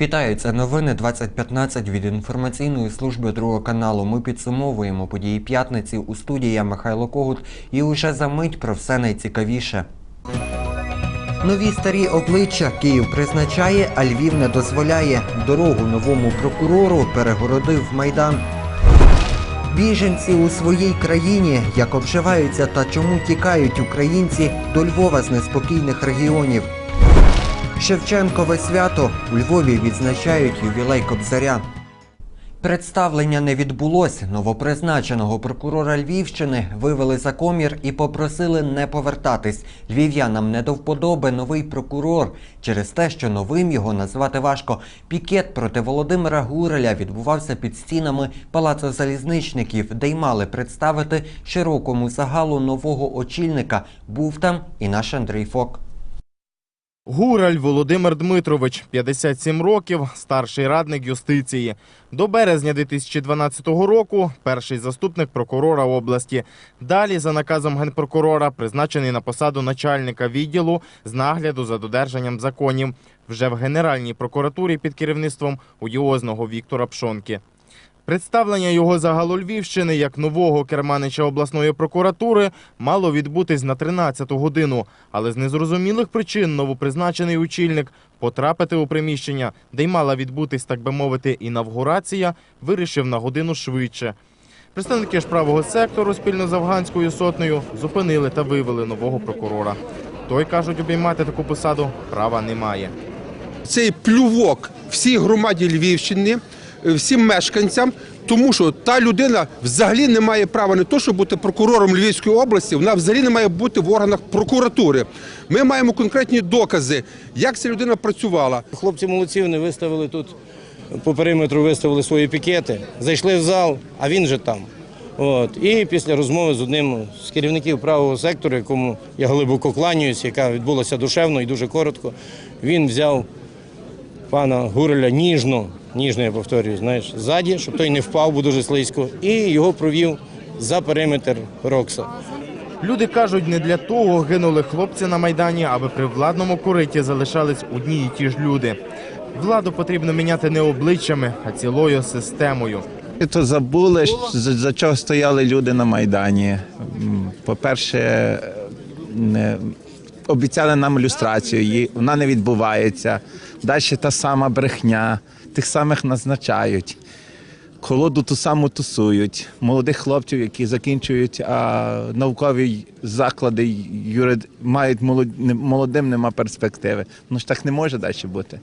Вітаю, це новини 2015 від інформаційної служби другого каналу. Ми підсумовуємо події п'ятниці у студії Михайло Когут і уже за мить про все найцікавіше. Нові старі обличчя Київ призначає, а Львів не дозволяє. Дорогу новому прокурору перегородив Майдан. Біженці у своїй країні, як обживаються та чому тікають українці до Львова з неспокійних регіонів. Шевченкове свято у Львові відзначають ювілей Кобзаря. Представлення не відбулось. Новопризначеного прокурора Львівщини вивели за комір і попросили не повертатись. Львів'янам не до вподоби новий прокурор через те, що новим його назвати важко. Пікет проти Володимира Гуреля відбувався під стінами палацу залізничників, де й мали представити широкому загалу нового очільника. Був там і наш Андрій Фок. Гураль Володимир Дмитрович, 57 років, старший радник юстиції. До березня 2012 року перший заступник прокурора області. Далі, за наказом генпрокурора, призначений на посаду начальника відділу з нагляду за додержанням законів. Вже в Генеральній прокуратурі під керівництвом уйозного Віктора Пшонки. Представлення його загалу Львівщини як нового керманича обласної прокуратури мало відбутись на 13-ту годину, але з незрозумілих причин новопризначений очільник потрапити у приміщення, де й мала відбутись, так би мовити, інавгурація, вирішив на годину швидше. Представники ж правого сектору спільно з афганською сотнею зупинили та вивели нового прокурора. Той кажуть, обіймати таку посаду права немає. цей плювок всій громаді Львівщини, всім мешканцям, тому що та людина взагалі не має права не то, щоб бути прокурором Львівської області, вона взагалі не має бути в органах прокуратури. Ми маємо конкретні докази, як ця людина працювала. Хлопці молодці, вони виставили тут по периметру, виставили свої пікети, зайшли в зал, а він же там. От. І після розмови з одним з керівників правого сектору, якому я глибоко кланяюсь, яка відбулася душевно і дуже коротко, він взяв пана Гуреля ніжно, ніжно я повторюю, знаєш, ззаді, щоб той не впав, бо дуже слизько, і його провів за периметр Рокса. Люди кажуть, не для того гинули хлопці на майдані, аби при владному кориті залишались одні і ті ж люди. Владу потрібно міняти не обличчями, а цілою системою. То забули, за, чого стояли люди на Майдані. По-перше, не, обіцяли нам люстрацію, вона не відбувається. Далі та сама брехня, тих самих назначають. Колоду ту саму тусують. Молодих хлопців, які закінчують а, наукові заклади, юрид, мають молод, молодим нема перспективи. Ну ж так не може далі бути.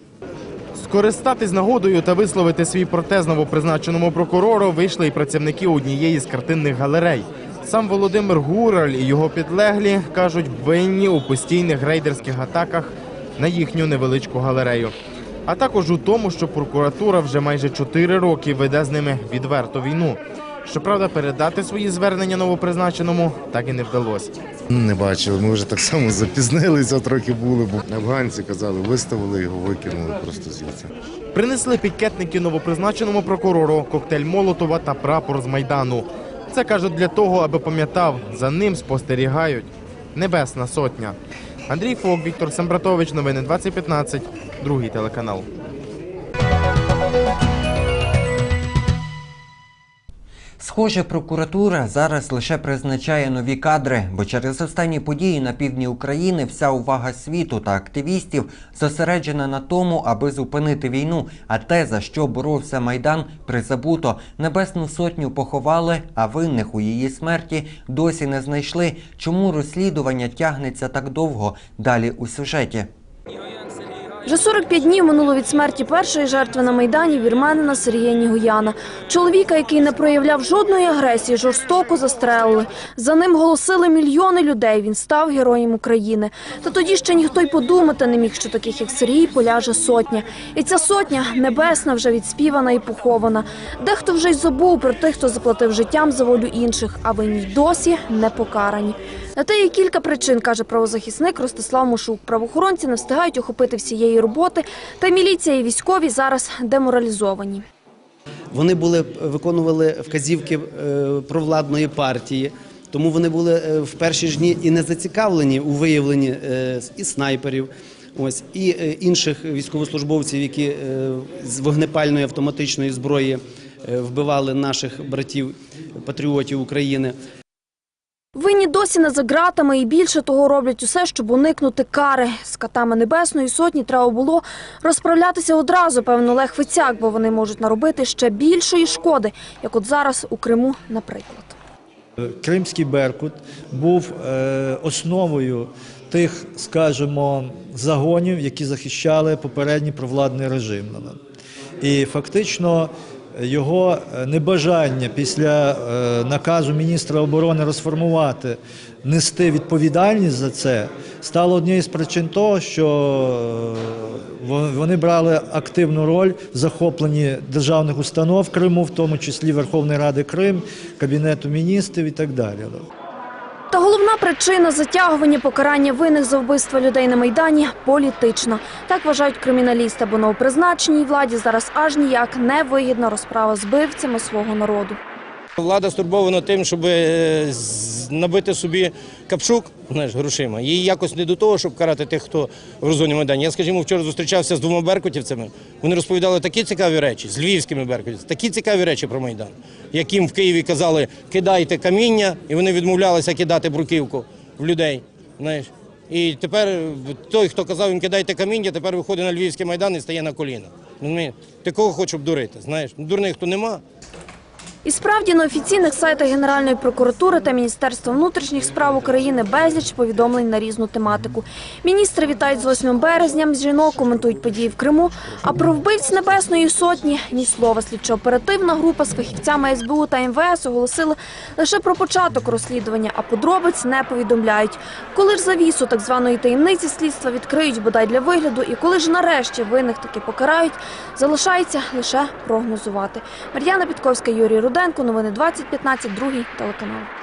Скористатись нагодою та висловити свій протест новопризначеному прокурору вийшли і працівники однієї з картинних галерей. Сам Володимир Гураль і його підлеглі кажуть, винні у постійних рейдерських атаках на їхню невеличку галерею. А також у тому, що прокуратура вже майже чотири роки веде з ними відверту війну. Щоправда, передати свої звернення новопризначеному так і не вдалося. Не бачили, ми вже так само запізнилися, трохи були, бо афганці казали, виставили його, викинули просто звідси. Принесли пікетники новопризначеному прокурору коктейль Молотова та прапор з майдану. Це кажуть для того, аби пам'ятав, за ним спостерігають. Небесна сотня. Андрій Фок, Віктор Сембратович, новини 2015, другий телеканал. Схоже, прокуратура зараз лише призначає нові кадри, бо через останні події на півдні України вся увага світу та активістів зосереджена на тому, аби зупинити війну. А те, за що боровся майдан, призабуто. Небесну сотню поховали, а винних у її смерті досі не знайшли. Чому розслідування тягнеться так довго? Далі у сюжеті. Вже 45 днів минуло від смерті першої жертви на Майдані вірменина Сергія Нігояна. Чоловіка, який не проявляв жодної агресії, жорстоко застрелили. За ним голосили мільйони людей. Він став героєм України. Та тоді ще ніхто й подумати не міг, що таких, як Сергій, поляже сотня. І ця сотня небесна вже відспівана і похована. Дехто вже й забув про тих, хто заплатив життям за волю інших, а винні досі не покарані. На те є кілька причин, каже правозахисник Ростислав Мушук. Правоохоронці не встигають охопити всієї роботи, та міліція і військові зараз деморалізовані. Вони були виконували вказівки е, провладної партії, тому вони були е, в перші ж дні і не зацікавлені у виявленні е, і снайперів, Ось і е, інших військовослужбовців, які е, з вогнепальної автоматичної зброї е, вбивали наших братів патріотів України. Винні досі не за ґратами і більше того роблять усе, щоб уникнути кари. З катами Небесної сотні треба було розправлятися одразу, певно, Олег Фицяк, бо вони можуть наробити ще більшої шкоди, як от зараз у Криму, наприклад. Кримський Беркут був е, основою тих, скажімо, загонів, які захищали попередній провладний режим. І фактично його е, небажання після е, наказу міністра оборони розформувати, нести відповідальність за це, стало однією з причин того, що е, вони брали активну роль в захопленні державних установ Криму, в тому числі Верховної Ради Крим, Кабінету міністрів і так далі. Та головна причина затягування покарання винних за вбивство людей на Майдані – політична. Так вважають криміналісти, бо новопризначеній владі зараз аж ніяк не вигідна розправа з бивцями свого народу. Влада стурбована тим, щоб е, набити собі капшук знаєш, грошима. Їй якось не до того, щоб карати тих, хто в розгоні Майдані. Я, скажімо, вчора зустрічався з двома беркутівцями. Вони розповідали такі цікаві речі з львівськими беркутівцями, такі цікаві речі про Майдан, яким в Києві казали кидайте каміння, і вони відмовлялися кидати бруківку в людей. Знаєш. І тепер той, хто казав їм кидайте каміння, тепер виходить на львівський майдан і стає на коліна. Ти кого хочеш обдурити? Знаєш, дурних то нема. І справді на офіційних сайтах Генеральної прокуратури та Міністерства внутрішніх справ України безліч повідомлень на різну тематику. Міністри вітають з 8 березня, жінок коментують події в Криму. А про вбивць Небесної сотні ні слова. Слідчо-оперативна група з фахівцями СБУ та МВС оголосили лише про початок розслідування, а подробиць не повідомляють. Коли ж завісу так званої таємниці слідства відкриють бодай для вигляду, і коли ж нарешті винних таки покарають, залишається лише прогнозувати. Мар'яна Підковська, Юрій Руденко. Новини 2015, другий телеканал.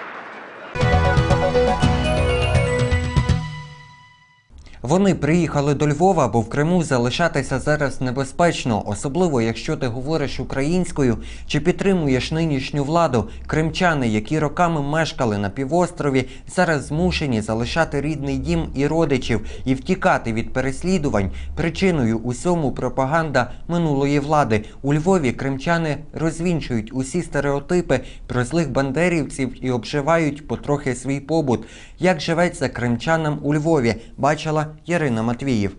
Вони приїхали до Львова, бо в Криму залишатися зараз небезпечно, особливо якщо ти говориш українською чи підтримуєш нинішню владу. Кримчани, які роками мешкали на півострові, зараз змушені залишати рідний дім і родичів і втікати від переслідувань. Причиною усьому пропаганда минулої влади. У Львові кримчани розвінчують усі стереотипи про злих бандерівців і обживають потрохи свій побут. Як живеться кримчанам у Львові, бачила Ярина Матвіїв.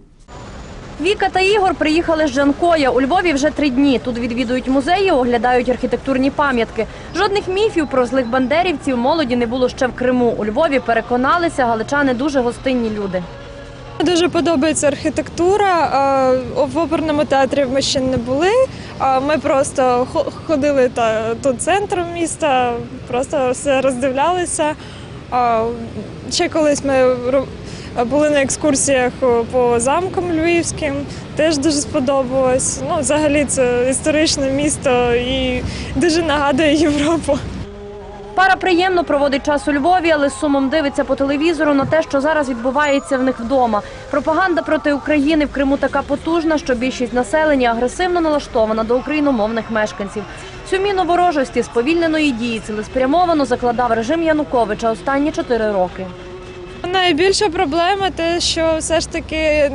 Віка та Ігор приїхали з Жанкоя. У Львові вже три дні. Тут відвідують музеї, оглядають архітектурні пам'ятки. Жодних міфів про злих бандерівців молоді не було ще в Криму. У Львові переконалися, галичани дуже гостинні люди. Дуже подобається архітектура. В оперному театрі ми ще не були. Ми просто ходили та тут центром міста, просто все роздивлялися. Ще колись ми були на екскурсіях по замкам львівським. Теж дуже сподобалось. Ну, взагалі, це історичне місто і дуже нагадує Європу. Пара приємно проводить час у Львові, але сумом дивиться по телевізору на те, що зараз відбувається в них вдома. Пропаганда проти України в Криму така потужна, що більшість населення агресивно налаштована до україномовних мешканців. Цю міну ворожості сповільненої дії цілеспрямовано закладав режим Януковича останні чотири роки. Найбільша проблема те, що все ж таки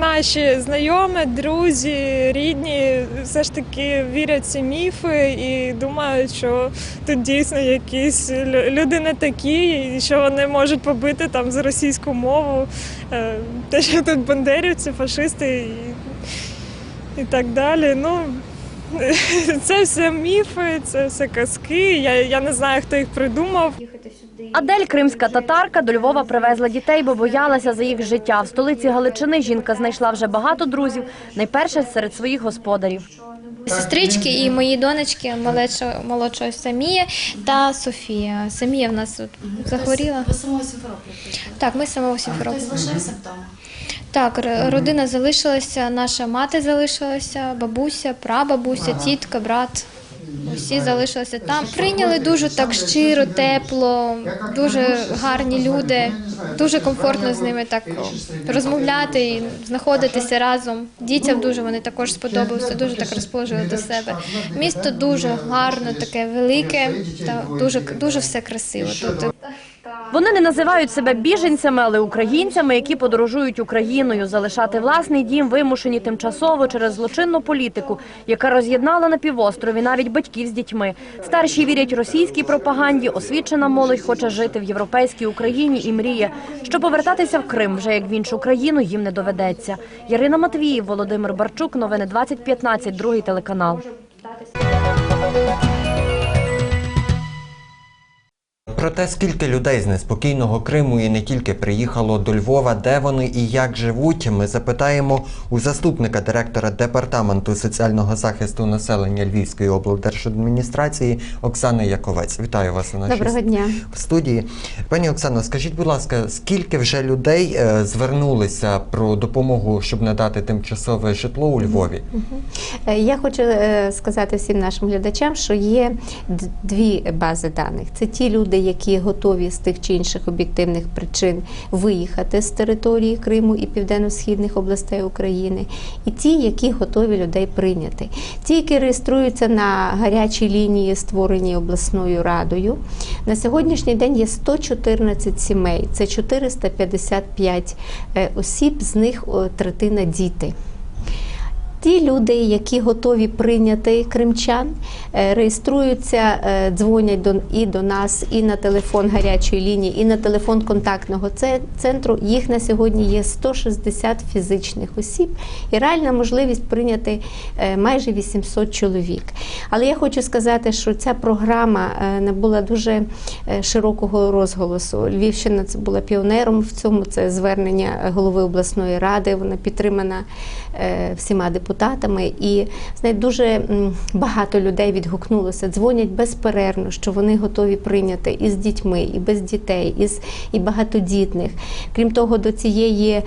наші знайомі, друзі, рідні все ж таки вірять ці міфи і думають, що тут дійсно якісь люди не такі, і що вони можуть побити там за російську мову. Е, Те, що тут бандерівці, фашисти і, і так далі. Ну, це все міфи, це все казки. Я, я не знаю, хто їх придумав. Адель, кримська татарка, до Львова привезла дітей, бо боялася за їх життя. В столиці Галичини жінка знайшла вже багато друзів, найперше серед своїх господарів. Сестрички і мої донечки молодшого, молодшого Самія та Софія. Самія в нас от захворіла. Ви самого Сімферополя Так, ми самого Хтось Сімферополя. залишився вдома? Так, р- родина залишилася, наша мати залишилася, бабуся, прабабуся, тітка, брат. Усі залишилися там. Прийняли дуже так щиро, тепло, дуже гарні люди. Дуже комфортно з ними так розмовляти і знаходитися разом. Дітям дуже вони також сподобалися, дуже так розположили до себе. Місто дуже гарне, таке велике та дуже дуже все красиво тут. Вони не називають себе біженцями, але українцями, які подорожують Україною. Залишати власний дім вимушені тимчасово через злочинну політику, яка роз'єднала на півострові навіть батьків з дітьми. Старші вірять російській пропаганді. Освічена молодь хоче жити в європейській Україні і мріє, що повертатися в Крим вже як в іншу країну їм не доведеться. Ярина Матвіїв, Володимир Барчук. Новини 2015, другий телеканал. Про те, скільки людей з неспокійного Криму і не тільки приїхало до Львова, де вони і як живуть, ми запитаємо у заступника директора департаменту соціального захисту населення Львівської облдержадміністрації Оксани Яковець. Вітаю вас у нашій Доброго дня. в студії. Пані Оксано, скажіть, будь ласка, скільки вже людей е, звернулися про допомогу, щоб надати тимчасове житло у Львові? Е, Я хочу е, сказати всім нашим глядачам, що є дві бази даних. Це ті люди, які готові з тих чи інших об'єктивних причин виїхати з території Криму і південно-східних областей України, і ті, які готові людей прийняти. Ті, які реєструються на гарячій лінії, створеній обласною радою. На сьогоднішній день є 114 сімей, це 455 е, осіб, з них третина діти. Ті люди, які готові прийняти кримчан, е, реєструються, е, дзвонять до і до нас, і на телефон гарячої лінії, і на телефон контактного центру. Їх на сьогодні є 160 фізичних осіб і реальна можливість прийняти е, майже 800 чоловік. Але я хочу сказати, що ця програма набула дуже широкого розголосу. Львівщина це була піонером в цьому. Це звернення голови обласної ради. Вона підтримана всіма депутатами. І знаєте, дуже багато людей відгукнулося, дзвонять безперервно, що вони готові прийняти і з дітьми, і без дітей, і, з, і багатодітних. Крім того, до цієї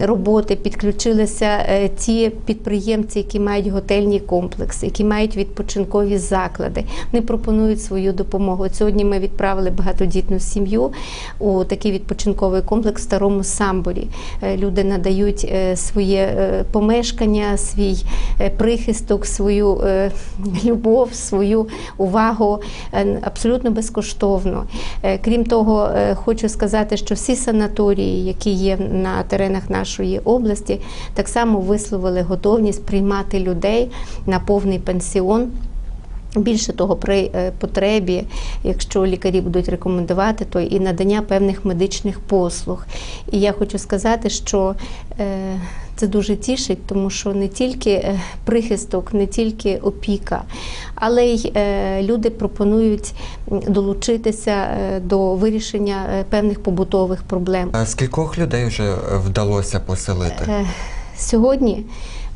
роботи підключилися е, ті підприємці, які мають готельні комплекси, які мають відпочинкові заклади. Вони пропонують свою допомогу. Сьогодні ми відправили багатодітну сім'ю у такий відпочинковий комплекс в старому самборі. Е, Люди надають е, своє е, помешкання, свій е, прихисток, свою е, любов, свою увагу е, абсолютно безкоштовно. Крім того, хочу сказати, що всі санаторії, які є на теренах нашої області, так само висловили готовність приймати людей на повний пенсіон. Більше того, при потребі, якщо лікарі будуть рекомендувати, то і надання певних медичних послуг. І я хочу сказати, що це дуже тішить, тому що не тільки е, прихисток, не тільки опіка, але й е, люди пропонують долучитися е, до вирішення певних побутових проблем. А Скількох людей вже вдалося поселити? Сьогодні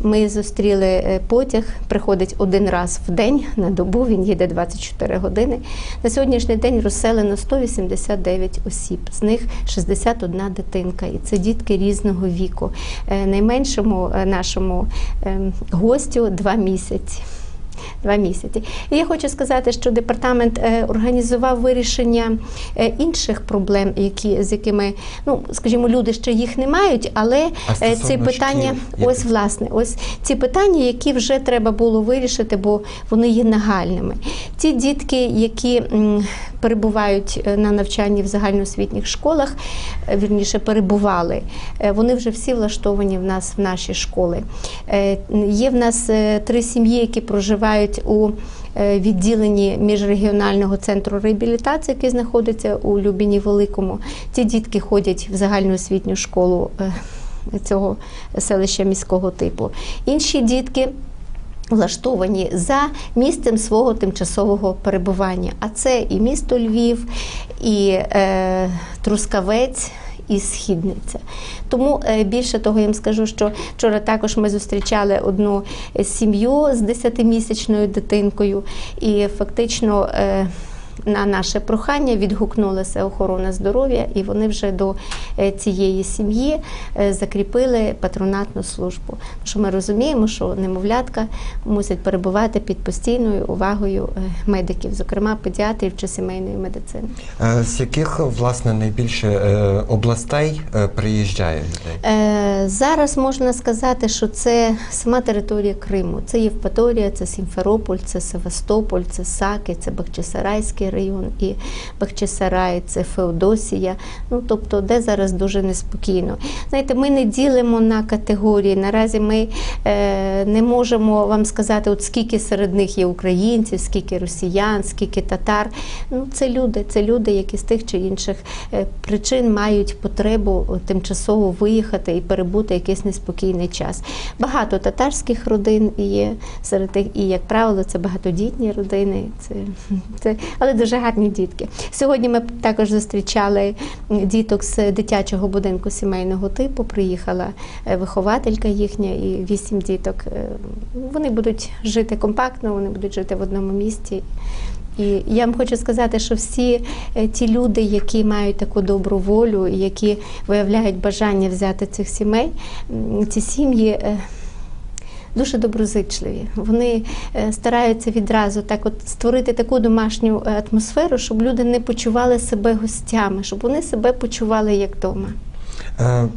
ми зустріли е, потяг, приходить один раз в день на добу, він їде 24 години. На сьогоднішній день розселено 189 осіб, з них 61 дитинка, і це дітки різного віку. Е, Найменшому е, нашому ем, гостю 2 місяці. Два місяці. І я хочу сказати, що департамент е, організував вирішення е, інших проблем, які, з якими, ну, скажімо, люди ще їх не мають, але А е, ці питання, шкіл, ось власне, ось ці питання, які вже треба було вирішити, бо вони є нагальними. Ті дітки, які перебувають е, на навчанні в загальноосвітніх школах, е, вірніше перебували, е, вони вже всі влаштовані в нас в наші школи. Є в нас три сім'ї, які проживають у відділенні міжрегіонального центру реабілітації, який знаходиться у Любіні Великому. Ці дітки ходять в загальноосвітню школу цього селища міського типу. Інші дітки. Влаштовані за місцем свого тимчасового перебування. А це і місто Львів, і е, Трускавець, і Східниця. Тому е, більше того, я вам скажу, що вчора також ми зустрічали одну сім'ю з 10-місячною дитинкою, і фактично. Е, на наше прохання відгукнулася охорона здоров'я, і вони вже до е, цієї сім'ї е, закріпили патронатну службу. Тому що ми розуміємо, що немовлятка мусять перебувати під постійною увагою е, медиків, зокрема педіатрів чи сімейної медицини. З яких власне найбільше областей приїжджає людей? Зараз можна сказати, що це сама територія Криму. Це Євпаторія, це Сімферополь, це Севастополь, це Саки, це Бахчисарайський район, і Бахчисарай, це Феодосія. Ну тобто, де зараз дуже неспокійно. Знаєте, ми не ділимо на категорії. Наразі ми е, не можемо вам сказати, от скільки серед них є українців, скільки росіян, скільки татар. Ну, це люди, це люди, які з тих чи інших е, причин мають потребу тимчасово виїхати і перебути якийсь неспокійний час. Багато татарських родин є серед тих, і як правило, це багатодітні родини. Це, це, але дуже гарні дітки. Сьогодні ми також зустрічали діток з дитячого будинку сімейного типу. Приїхала е, вихователька їхня і вісім діток. Е, Вони будуть жити компактно, вони будуть жити в одному місті. І я вам хочу сказати, що всі е, ті люди, які мають таку добру волю, які виявляють бажання взяти цих сімей, ці сім'ї. Дуже доброзичливі. Вони е, стараються відразу так от створити таку домашню е, атмосферу, щоб люди не почували себе гостями, щоб вони себе почували як вдома. Е,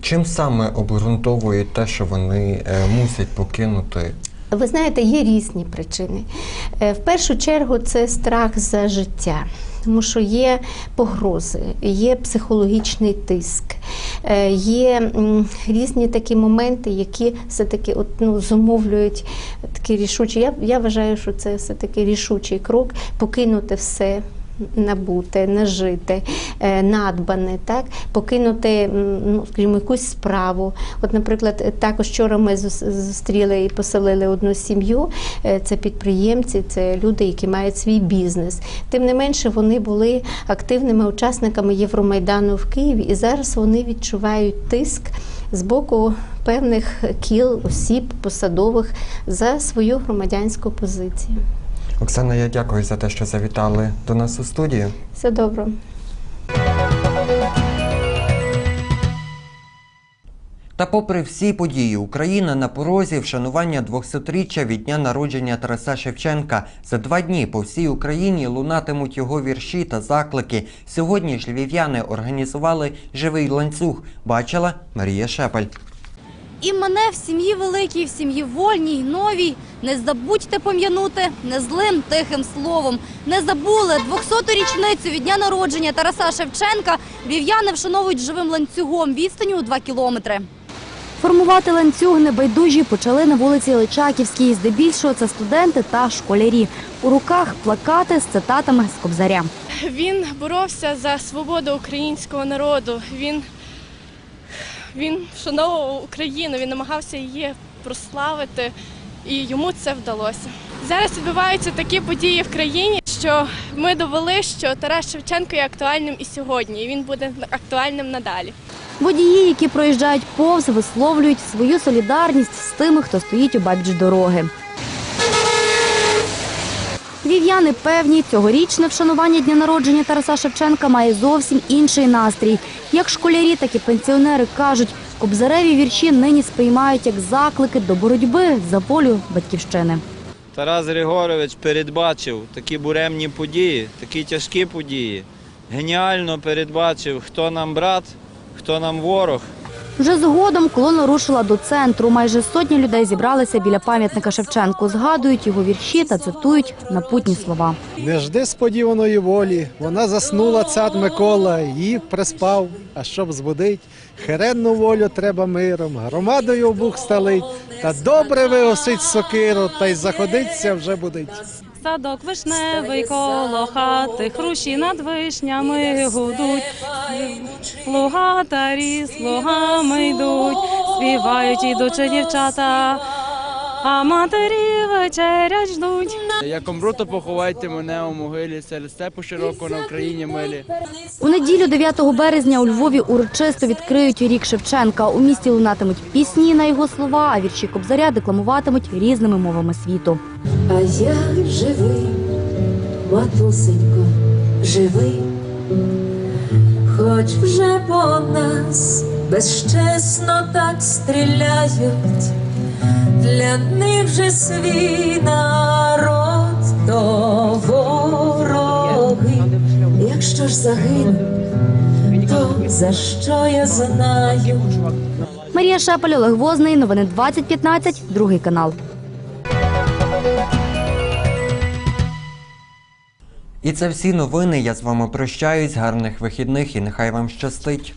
чим саме обґрунтовують те, що вони мусять покинути Ви знаєте, є різні причини. В першу чергу це страх за життя. Тому що є погрози, є психологічний тиск, е, є різні такі моменти, які все-таки от, ну, зумовлюють такі рішучі. Я, я вважаю, що це все-таки рішучий крок покинути все. Набуте, нажите, е, надбане, так покинути ну, скажімо, якусь справу. От, наприклад, також вчора ми зустріли і поселили одну сім'ю. Е, Це підприємці, це люди, які мають свій бізнес. Тим не менше, вони були активними учасниками Євромайдану в Києві, і зараз вони відчувають тиск з боку певних кіл, осіб, посадових за свою громадянську позицію. Оксана, я дякую за те, що завітали до нас у студію. Все добре. Та попри всі події, Україна на порозі вшанування 200-річчя від дня народження Тараса Шевченка. За два дні по всій Україні лунатимуть його вірші та заклики. Сьогодні ж львів'яни організували живий ланцюг. Бачила Марія Шепель. І мене в сім'ї великій, в сім'ї вольній, новій. Не забудьте пом'янути не злим тихим словом. Не забули 200-ту річницю від дня народження Тараса Шевченка. Львів'яни вшановують живим ланцюгом відстаню у 2 кілометри. Формувати ланцюг небайдужі почали на вулиці Личаківській. Здебільшого це студенти та школярі. У руках плакати з цитатами з Кобзаря. Він боровся за свободу українського народу. Він, він вшановував Україну, він намагався її прославити, і йому це вдалося. Зараз відбуваються такі події в країні, що ми довели, що Тарас Шевченко є актуальним і сьогодні, і він буде актуальним надалі. Водії, які проїжджають повз, висловлюють свою солідарність з тими, хто стоїть у бабіч дороги. Львів'яни певні, цьогорічне вшанування дня народження Тараса Шевченка має зовсім інший настрій. Як школярі, так і пенсіонери кажуть, кобзареві вірші нині сприймають як заклики до боротьби за волю батьківщини. Тарас Григорович передбачив такі буремні події, такі тяжкі події. Геніально передбачив, хто нам брат, хто нам ворог. Вже згодом колона рушила до центру. Майже сотні людей зібралися біля пам'ятника Шевченку, згадують його вірші та цитують напутні слова. Не жди сподіваної волі, вона заснула цар Микола, її приспав, а щоб збудить, херенну волю треба миром, громадою Бог сталить, та добре виосить сокиру, та й заходиться вже будить. Садок вишневий коло хати, хрущі над вишнями гудуть. Плугатарі слугами йдуть, співають ідучи дівчата, а матері вечерять ждуть. Як умру, то поховайте мене у могилі, серед степу широко на Україні милі. У неділю 9 березня у Львові урочисто відкриють рік Шевченка. У місті лунатимуть пісні на його слова, а вірші Кобзаря декламуватимуть різними мовами світу. А я живий, матусенько, живий, хоч вже по нас безчесно так стріляють, для них же свій народ то вороги. Якщо ж загину, то за що я знаю? Марія Шепель, Олег Возний, новини 2015, другий канал. І це всі новини. Я з вами прощаюсь. Гарних вихідних і нехай вам щастить.